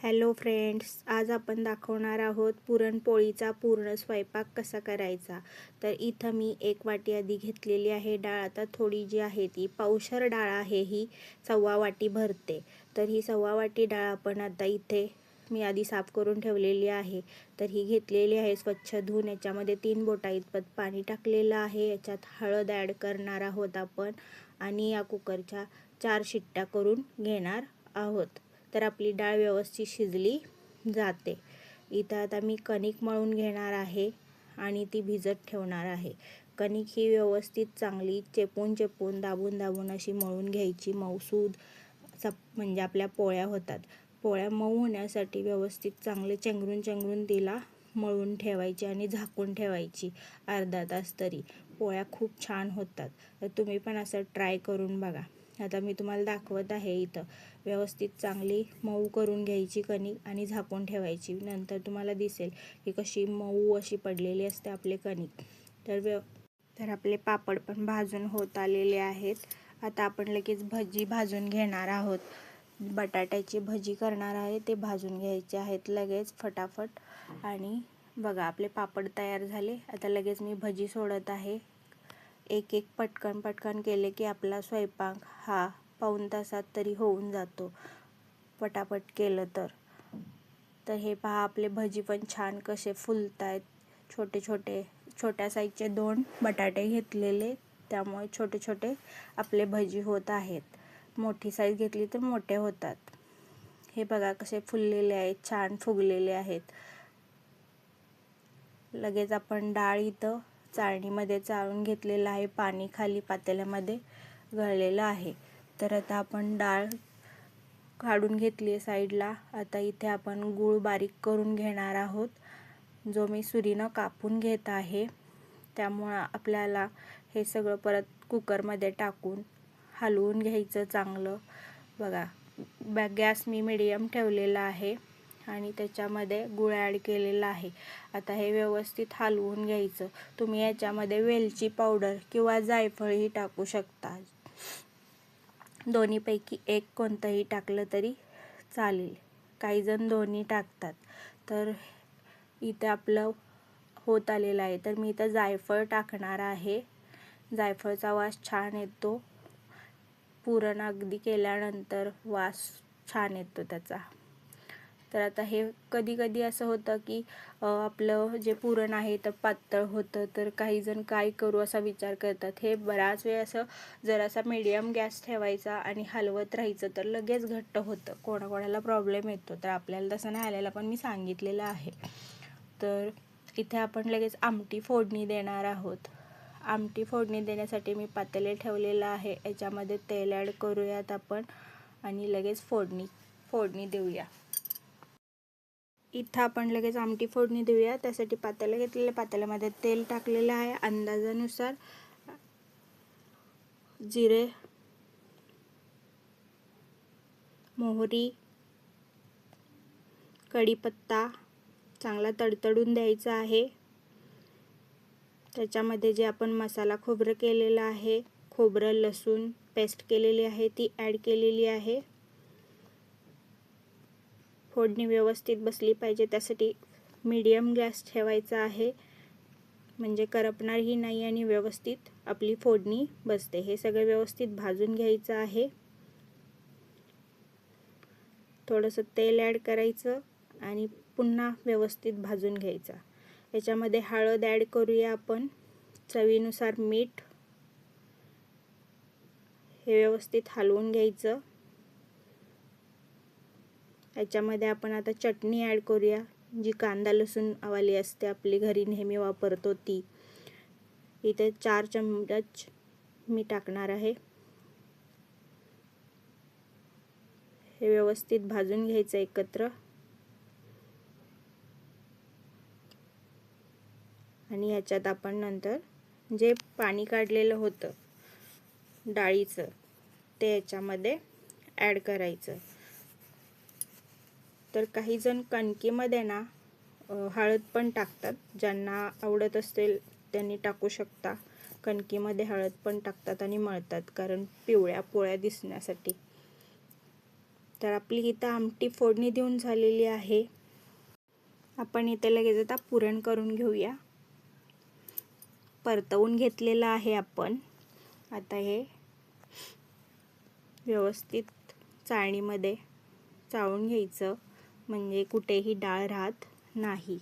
Hello friends आज आपण दाखवणार आहोत पुरणपोळीचा पूर्ण स्वयंपाक कसा करायचा. तर इथं मी एक वाटी आधी घेतलेली आहे डाळ. आता थोडी जी आहे ती पावशर डाळ आहे ही सव्वा वाटी भरते. तर ही सव्वा वाटी डाळ आपण आता इथे मी आधी साफ करून ठेवलेली आहे. तर ही घेतलेली आहे स्वच्छ धुवून. याच्यामध्ये तीन बोटा इतपत पाणी टाकलेलं आहे. याच्यात हळद ॲड करणार आहोत आपण आणि या कुकरच्या चार शिट्ट्या करून घेणार आहोत. तर आपली डाळ व्यवस्थित शिजली जाते. इथं आता मी कणिक मळून घेणार आहे आणि ती भिजत ठेवणार आहे. कणिक ही व्यवस्थित चांगली चेपून चेपून दाबून दाबून अशी मळून घ्यायची. मऊसूद चप म्हणजे आपल्या पोळ्या होतात. पोळ्या मऊ होण्यासाठी व्यवस्थित चांगले चेंगरून चेंगरून तिला मळून ठेवायची आणि झाकून ठेवायची अर्धा तास तरी. पोळ्या खूप छान होतात. तर तुम्ही पण असं ट्राय करून बघा. आता मी तुम्हाला दाखवत आहे इथं. व्यवस्थित चांगली मऊ करून घ्यायची कणिक आणि झाकून ठेवायची. नंतर तुम्हाला दिसेल की कशी मऊ अशी पडलेली असते आपले कणिक. तर व्यव तर आपले पापड पण भाजून होत आलेले आहेत. आता आपण लगेच भजी भाजून घेणार आहोत. बटाट्याची भजी करणार आहे. ते भाजून घ्यायचे आहेत लगेच फटाफट. आणि बघा आपले पापड तयार झाले. आता लगेच मी भजी सोडत आहे. एक एक पटकन पटकन केले की आपला स्वयंपाक हा पाऊण तासात तरी होऊन जातो. पटापट केलं तर. तर हे पहा आपले भजी पण छान कसे फुलत आहेत छोटे छोटे छोट्या साईजचे दोन बटाटे घेतलेले. त्यामुळे छोटे छोटे आपले भजी होत आहेत. मोठी साईज घेतली तर मोठे होतात. हे बघा कसे फुललेले आहेत छान फुगलेले आहेत. लगेच आपण डाळ इथं चाळणीमध्ये चाळून घेतलेलं आहे. पाणी खाली पातेल्यामध्ये गळलेलं आहे. तर आता आपण डाळ काढून घेतली आहे साईडला. आता इथे आपण गूळ बारीक करून घेणार आहोत. जो मी सुरीनं कापून घेत आहे. त्यामुळं आपल्याला हे सगळं परत कुकरमध्ये टाकून हलवून घ्यायचं चांगलं. बघा बॅ गॅस मी मिडियम ठेवलेला आहे. आणि त्याच्यामध्ये गुळ ॲड केलेला आहे. आता हे व्यवस्थित हलवून घ्यायचं. तुम्ही याच्यामध्ये वेलची पावडर किंवा जायफळही टाकू शकता. दोन्हीपैकी एक कोणतंही टाकलं तरी चालेल. काही जण दोन्ही टाकतात. तर इथे आपलं होत आलेलं आहे. तर मी इथं जायफळ टाकणार आहे. जायफळचा वास छान येतो. पुरण अगदी केल्यानंतर वास छान येतो त्याचा. तर आता हे कधी कधी असं होतं की आपलं जे पुरण आहे तर पातळ होतं तर काही जण काय करू असा विचार करतात. हे बराच वेळ असं जरासा मीडियम गॅस ठेवायचा आणि हलवत राहायचं तर लगेच घट्ट होतं. कोणाकोणाला प्रॉब्लेम येतो. तर आपल्याला तसं नाही आलेला पण मी सांगितलेलं आहे. तर इथे आपण लगेच आमटी फोडणी देणार आहोत. आमटी फोडणी देण्यासाठी मी पातेले ठेवलेलं आहे. याच्यामध्ये तेल ॲड करूयात आपण आणि लगेच फोडणी फोडणी देऊया. इथं आपण लगेच आमटी फोडणी देऊया. त्यासाठी पातेलं घेतलेलं पातेल्यामध्ये तेल टाकलेलं आहे अंदाजानुसार. जिरे मोहरी कढीपत्ता चांगला तडतडून द्यायचा आहे. त्याच्यामध्ये जे आपण मसाला खोबरं केलेलं आहे खोबरं लसूण पेस्ट केलेली आहे ती ॲड केलेली आहे. फोडणी व्यवस्थित बसली पाहिजे. त्यासाठी मीडियम गॅस ठेवायचा आहे. म्हणजे करपणारही नाही आणि व्यवस्थित आपली फोडणी बसते. हे सगळं व्यवस्थित भाजून घ्यायचं आहे. थोडंसं तेल ॲड करायचं आणि पुन्हा व्यवस्थित भाजून घ्यायचं. याच्यामध्ये हळद ॲड करूया आपण. चवीनुसार मीठ हे व्यवस्थित हलवून घ्यायचं. याच्यामध्ये आपण आता चटणी ॲड करूया. जी कांदा लसूण वाली असते आपली घरी नेहमी वापरतो ती. इथे चार चम्मच मी टाकणार आहे. हे व्यवस्थित भाजून घ्यायचं एकत्र. आणि ह्याच्यात आपण नंतर जे पाणी काढलेलं होतं डाळीचं ते याच्यामध्ये ॲड करायचं. तर काही जण कणकीमध्ये ना हळद पण टाकतात. ज्यांना आवडत असेल त्यांनी टाकू शकता. कणकीमध्ये हळद पण टाकतात आणि मळतात कारण पिवळ्या पोळ्या दिसण्यासाठी. तर आपली इथं आमटी फोडणी देऊन झालेली आहे. आपण इथे लगेच आता पुरण करून घेऊया. परतवून घेतलेलं आहे आपण. आता हे व्यवस्थित चाळणीमध्ये चाळून घ्यायचं. म्हणजे कुठेही डाळ राहत नाही.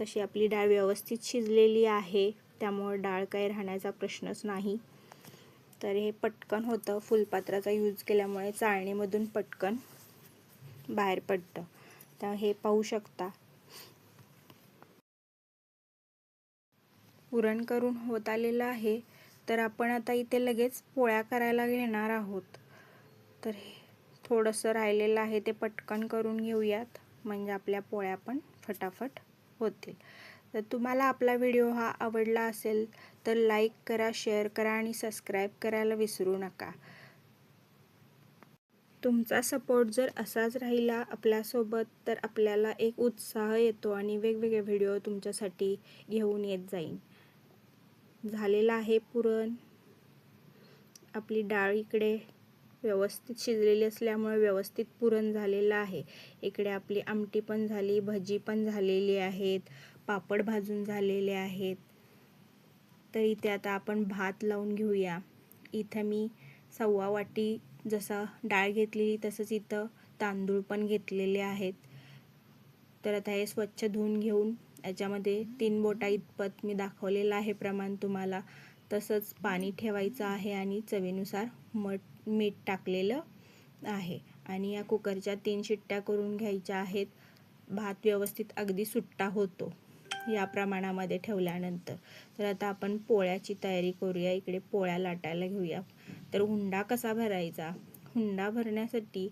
तशी आपली डाळ व्यवस्थित शिजलेली आहे त्यामुळे डाळ काही राहण्याचा प्रश्नच नाही. तर हे पटकन होतं. फुलपात्राचा यूज केल्यामुळे चाळणीमधून पटकन बाहेर पडतं. तर हे पाहू शकता. पुरण करून होत आलेलं आहे. तर आपण आता इथे लगेच पोळ्या करायला घेणार आहोत. तर हे थोडंसं राहिलेलं आहे ते पटकन करून घेऊयात. म्हणजे आपल्या पोळ्या पण फटाफट होतील. तर तुम्हाला आपला व्हिडिओ हा आवडला असेल तर लाईक करा शेअर करा आणि सबस्क्राईब करायला विसरू नका. तुमचा सपोर्ट जर असाच राहिला आपल्यासोबत तर आपल्याला एक उत्साह येतो आणि वेगवेगळे व्हिडिओ तुमच्यासाठी घेऊन येत जाईन. झालेला आहे पुरण. आपली डाळ इकडे व्यवस्थित शिजलेली असल्यामुळे व्यवस्थित पुरण झालेलं आहे. इकडे आपली आमटी पण झाली भजी पण झालेली आहेत पापड भाजून झालेले आहेत. तर इथे आता आपण भात लावून घेऊया. इथं मी सव्वा वाटी जसा डाळ घेतलेली तसंच इथं तांदूळ पण घेतलेले आहेत. तर आता हे स्वच्छ धुवून घेऊन याच्यामध्ये तीन बोटा इतपत मी दाखवलेलं आहे प्रमाण तुम्हाला. तसंच पाणी ठेवायचं आहे आणि चवीनुसार मठ मीठ टाकलेलं आहे. आणि या कुकरच्या तीन शिट्ट्या करून घ्यायच्या आहेत. भात व्यवस्थित अगदी सुट्टा होतो या प्रमाणामध्ये ठेवल्यानंतर. तर आता आपण पोळ्याची तयारी करूया. इकडे पोळ्या लाटायला घेऊया. तर हुंडा कसा भरायचा? हुंडा भरण्यासाठी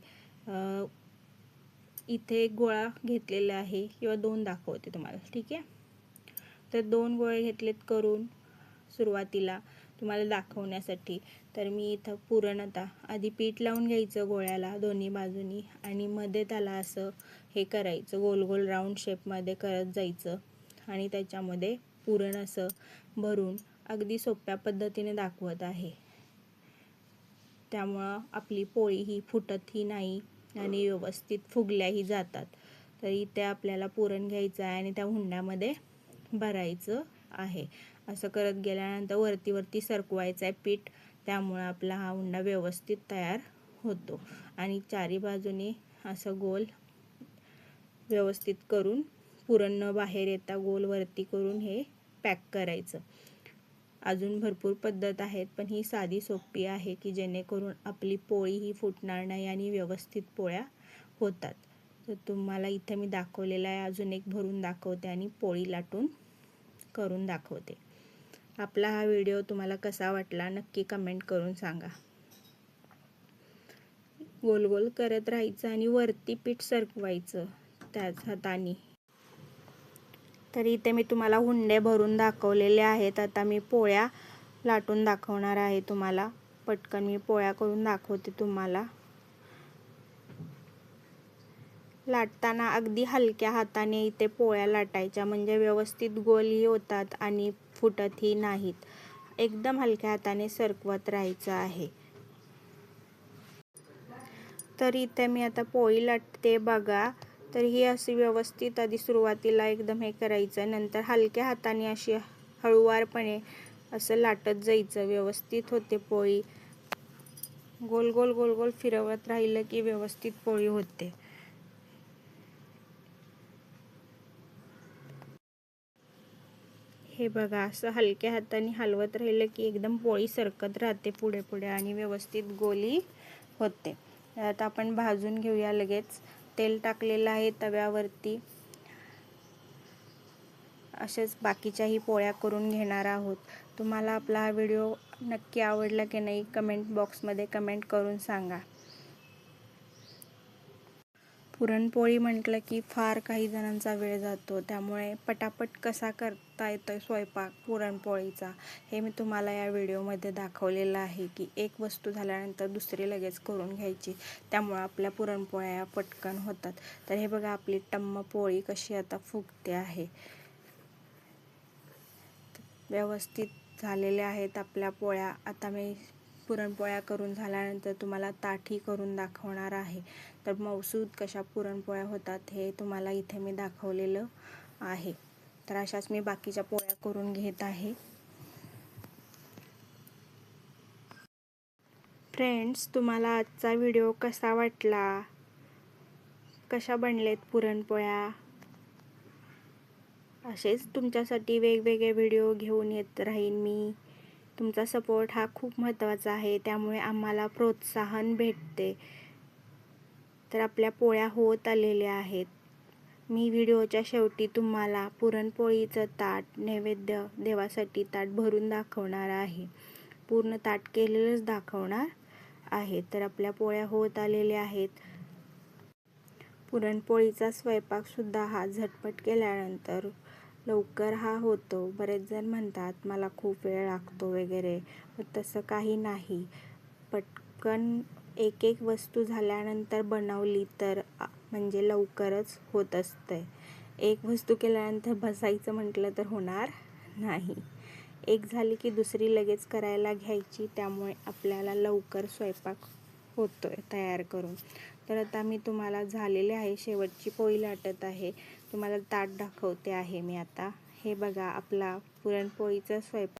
इथे एक गोळा घेतलेला आहे किंवा दोन दाखवते तुम्हाला. ठीक आहे? तर दोन गोळे घेतलेत करून सुरुवातीला. तुम्हाला दाखवण्यासाठी. तर मी इथं पुरण आता आधी पीठ लावून घ्यायचं गोळ्याला दोन्ही बाजूनी आणि मध्ये त्याला असं हे करायचं गोल गोल राऊंड शेपमध्ये करत जायचं आणि त्याच्यामध्ये पुरण असं भरून अगदी सोप्या पद्धतीने दाखवत आहे. त्यामुळं आपली पोळी ही फुटतही नाही आणि व्यवस्थित फुगल्याही जातात. तर इथे आपल्याला पुरण घ्यायचं आहे आणि त्या हुंड्यामध्ये भरायचं आहे. असं करत गेल्यानंतर वरती वरती सरकवायचं आहे पीठ. त्यामुळं आपला हा हुंडा व्यवस्थित तयार होतो. आणि चारी बाजूने असं गोल व्यवस्थित करून पुरण न बाहेर येता गोल वरती करून हे पॅक करायचं. अजून भरपूर पद्धत आहेत पण ही साधी सोपी आहे की जेणेकरून आपली पोळी ही फुटणार नाही आणि व्यवस्थित पोळ्या होतात. तर तुम्हाला इथे मी दाखवलेला आहे. अजून एक भरून दाखवते आणि पोळी लाटून करून दाखवते. आपला हा व्हिडिओ तुम्हाला कसा वाटला नक्की कमेंट करून सांगा. गोल गोल करत राहायचं आणि वरती पीठ सरकवायचं त्याच हाताने. तर इथे मी तुम्हाला हुंडे भरून दाखवलेले आहेत. आता मी पोळ्या लाटून दाखवणार आहे तुम्हाला. पटकन मी पोळ्या करून दाखवते तुम्हाला. लाटताना अगदी हलक्या हाताने इथे पोळ्या लाटायच्या. म्हणजे व्यवस्थित गोलही होतात आणि फुटतही नाहीत. एकदम हलक्या हाताने सरकवत राहायचं आहे. तर इथे मी आता पोळी लाटते बघा. तर ही अशी व्यवस्थित आधी सुरुवातीला एकदम हे करायचं. नंतर हलक्या हाताने अशी हळूवारपणे असं लाटत जायचं. व्यवस्थित होते पोळी. गोल गोल गोल गोल फिरवत राहिलं की व्यवस्थित पोळी होते. हे बघा असं हलक्या हाताने हलवत राहिलं की एकदम पोळी सरकत राहते पुढे पुढे आणि व्यवस्थित गोली होते. आता आपण भाजून घेऊया लगेच. तेल टाकलेलं आहे तव्यावरती. असेच बाकीच्याही पोळ्या करून घेणार आहोत. तुम्हाला आपला हा व्हिडिओ नक्की आवडला की नाही कमेंट बॉक्समध्ये कमेंट करून सांगा. पुरणपोळी म्हटलं की फार काही जणांचा वेळ जातो त्यामुळे पटापट कसा करता येतो स्वयंपाक पुरणपोळीचा. हे मी तुम्हाला या व्हिडिओमध्ये दाखवलेलं आहे की एक वस्तू झाल्यानंतर दुसरी लगेच करून घ्यायची. त्यामुळं आपल्या पुरणपोळ्या पटकन होतात. तर हे बघा आपली टम्म पोळी कशी आता फुगते आहे. व्यवस्थित झालेल्या आहेत आपल्या पोळ्या. आता मी पुरणपोळ्या करून झाल्यानंतर तुम्हाला ताठी करून दाखवणार आहे. तर मौसूद कशा पुरणपोळ्या होतात हे तुम्हाला इथे मी दाखवलेलं आहे. तर अशाच मी बाकीच्या पोळ्या करून घेत आहे. फ्रेंड्स तुम्हाला आजचा व्हिडिओ कसा वाटला? कशा बनलेत पुरणपोळ्या? असेच तुमच्यासाठी वेगवेगळे व्हिडिओ घेऊन येत राहीन मी. तुमचा सपोर्ट हा खूप महत्त्वाचा आहे त्यामुळे आम्हाला प्रोत्साहन भेटते. तर आपल्या पोळ्या होत आलेल्या आहेत. मी व्हिडिओच्या शेवटी तुम्हाला पुरणपोळीचं ताट नैवेद्य देवासाठी ताट भरून दाखवणार आहे. पूर्ण ताट केलेलंच दाखवणार आहे. तर आपल्या पोळ्या होत आलेल्या आहेत. पुरणपोळीचा स्वयंपाकसुद्धा हा झटपट केल्यानंतर लवकर हा होतो. बरेच जण म्हणतात मला खूप वेळ लागतो वगैरे. पण तसं काही नाही. पटकन एक एक वस्तू झाल्यानंतर बनवली तर म्हणजे लवकरच होत असते एक वस्तू केल्यानंतर बसायचं म्हटलं तर होणार नाही. एक झाली की दुसरी लगेच करायला घ्यायची त्यामुळे आपल्याला लवकर स्वयंपाक होतोय तयार करून. तर आता मी तुम्हाला झालेले आहे शेवटची पोळी लाटत आहे. तुम्हाला ताट दाखवते आहे मी आता. हे बघा आपला पुरणपोळीचा स्वयंपाक.